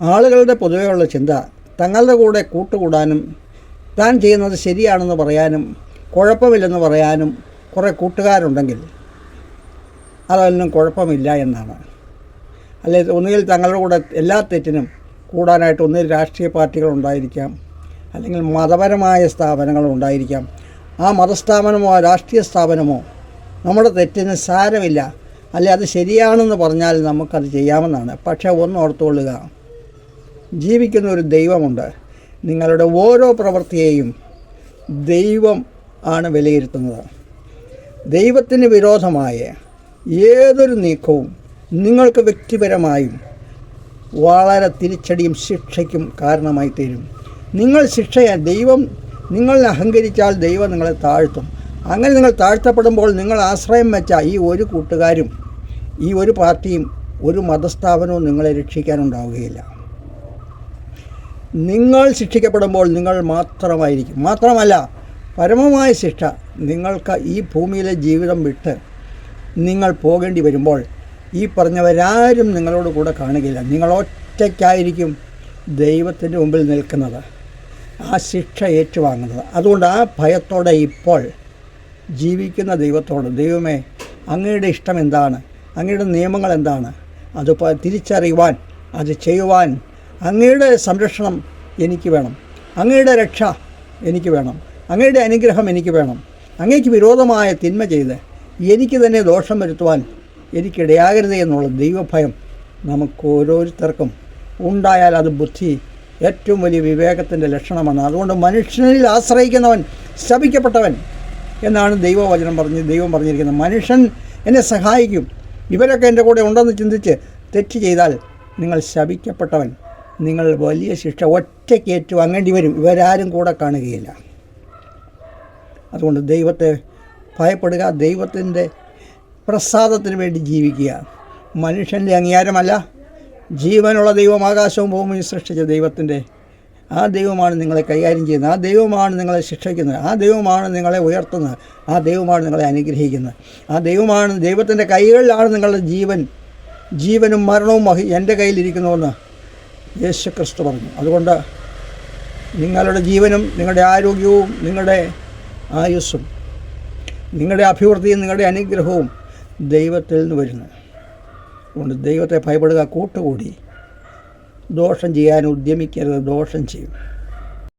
ആളുകളുടെ പൊതുവെയുള്ള ചിന്ത തങ്ങളുടെ കൂടെ കൂട്ടുകൂടാനും താൻ ചെയ്യുന്നത് ശരിയാണെന്ന് പറയാനും കുഴപ്പമില്ലെന്ന് പറയാനും കുറേ കൂട്ടുകാരുണ്ടെങ്കിൽ അതൊന്നും കുഴപ്പമില്ല എന്നാണ്. അല്ലെ ഒന്നുകിൽ തങ്ങളുടെ കൂടെ എല്ലാ തെറ്റിനും കൂടാനായിട്ട് ഒന്നുകിൽ രാഷ്ട്രീയ പാർട്ടികൾ ഉണ്ടായിരിക്കാം അല്ലെങ്കിൽ മതപരമായ സ്ഥാപനങ്ങൾ ഉണ്ടായിരിക്കാം. ആ മതസ്ഥാപനമോ രാഷ്ട്രീയ സ്ഥാപനമോ നമ്മുടെ തെറ്റിന് സാരമില്ല. അല്ലെ അത് ശരിയാണെന്ന് പറഞ്ഞാൽ നമുക്കത് ചെയ്യാമെന്നാണ്. പക്ഷേ ഒന്ന് ഓർത്തുകൊള്ളുക. ജീവിക്കുന്ന ഒരു ദൈവമുണ്ട്. നിങ്ങളുടെ ഓരോ പ്രവൃത്തിയെയും ദൈവം ആണ് വിലയിരുത്തുന്നത്. ദൈവത്തിന് വിരോധമായ ഏതൊരു നീക്കവും നിങ്ങൾക്ക് വ്യക്തിപരമായും വളരെ തിരിച്ചടിയും ശിക്ഷയ്ക്കും കാരണമായി തീരും. നിങ്ങൾ ശിക്ഷയെ ദൈവം നിങ്ങൾ അഹങ്കരിച്ചാൽ ദൈവം നിങ്ങളെ താഴ്ത്തും. അങ്ങനെ നിങ്ങൾ താഴ്ത്തപ്പെടുമ്പോൾ നിങ്ങൾ ആശ്രയം വെച്ച ഈ ഒരു കൂട്ടുകാരും ഈ ഒരു പാർട്ടിയും ഒരു മതസ്ഥാപനവും നിങ്ങളെ രക്ഷിക്കാനുണ്ടാവുകയില്ല. നിങ്ങൾ ശിക്ഷിക്കപ്പെടുമ്പോൾ നിങ്ങൾ മാത്രമായിരിക്കും. മാത്രമല്ല പരമമായ ശിക്ഷ നിങ്ങൾക്ക് ഈ ഭൂമിയിലെ ജീവിതം വിട്ട് നിങ്ങൾ പോകേണ്ടി വരുമ്പോൾ ഈ പറഞ്ഞവരാരും നിങ്ങളോട് കൂടെ കാണുകയില്ല. നിങ്ങൾ ഒറ്റയ്ക്കായിരിക്കും ദൈവത്തിന്റെ മുമ്പിൽ നിൽക്കുന്നത്. ആ ശിക്ഷ ഏറ്റുവാങ്ങുന്നത്. അതുകൊണ്ട് ആ ഭയത്തോടെ ഇപ്പോൾ ജീവിക്കുന്ന ദൈവത്തോട് ദൈവമേ അങ്ങയുടെ ഇഷ്ടം എന്താണ്? അങ്ങയുടെ നിയമങ്ങൾ എന്താണ്? അത് തിരിച്ചറിയുവാൻ അത് ചെയ്യുവാൻ അങ്ങയുടെ സംരക്ഷണം എനിക്ക് വേണം. അങ്ങയുടെ രക്ഷ എനിക്ക് വേണം. അങ്ങയുടെ അനുഗ്രഹം എനിക്ക് വേണം. അങ്ങേക്ക് വിരോധമായ തിന്മ ചെയ്ത് എനിക്ക് തന്നെ ദോഷം വരുത്തുവാൻ എനിക്കിടയാകരുത് എന്നുള്ള ദൈവഭയം നമുക്ക് ഓരോരുത്തർക്കും ഉണ്ടായാൽ അത് ബുദ്ധി ഏറ്റവും വലിയ വിവേകത്തിന്റെ ലക്ഷണമാണ്. അതുകൊണ്ട് മനുഷ്യനിൽ ആശ്രയിക്കുന്നവൻ ശപിക്കപ്പെട്ടവൻ എന്നാണ് ദൈവവചനം പറഞ്ഞ് ദൈവം പറഞ്ഞിരിക്കുന്നത്. മനുഷ്യൻ എന്നെ സഹായിക്കും. ഇവരൊക്കെ എന്റെ കൂടെ ഉണ്ടെന്ന് ചിന്തിച്ച് തെറ്റ് ചെയ്താൽ നിങ്ങൾ ശപിക്കപ്പെട്ടവൻ. നിങ്ങൾ വലിയ ശിക്ഷ ഒറ്റയ്ക്ക് ഏറ്റുവാങ്ങേണ്ടി വരും. ഇവരാരും കൂടെ കാണുകയില്ല. അതുകൊണ്ട് ദൈവത്തെ ഭയപ്പെടുക ദൈവത്തിന്റെ പ്രസാദത്തിന് വേണ്ടി ജീവിക്കുക. മനുഷ്യന്റെ അംഗീകാരമല്ല. ജീവനുള്ള ദൈവം ആകാശവും ഭൂമിയും സൃഷ്ടിച്ച ദൈവത്തിന്റെ ആ ദൈവമാണ് നിങ്ങളെ കൈകാര്യം ചെയ്യുന്നത്. ആ ദൈവമാണ് നിങ്ങളെ ശിക്ഷിക്കുന്നത്. ആ ദൈവമാണ് നിങ്ങളെ ഉയർത്തുന്നത്. ആ ദൈവമാണ് നിങ്ങളെ അനുഗ്രഹിക്കുന്നത്. ആ ദൈവമാണ് ദൈവത്തിന്റെ കൈകളിലാണ് നിങ്ങളുടെ ജീവൻ. ജീവനും മരണവും എന്റെ കയ്യിലിരിക്കുന്നുവെന്ന് യേശു ക്രിസ്തു പറഞ്ഞു. അതുകൊണ്ട് നിങ്ങളുടെ ജീവനും നിങ്ങളുടെ ആരോഗ്യവും നിങ്ങളുടെ ആയുസ്സും നിങ്ങളുടെ അഭിവൃദ്ധിയും നിങ്ങളുടെ അനുഗ്രഹവും ദൈവത്തിൽ നിന്ന് വരുന്നു. അതുകൊണ്ട് ദൈവത്തെ ഭയപ്പെടുക കൂട്ടുകൂടി. ദോഷം ചെയ്യാൻ ഉദ്യമിക്കരുത് ദോഷം ചെയ്യും.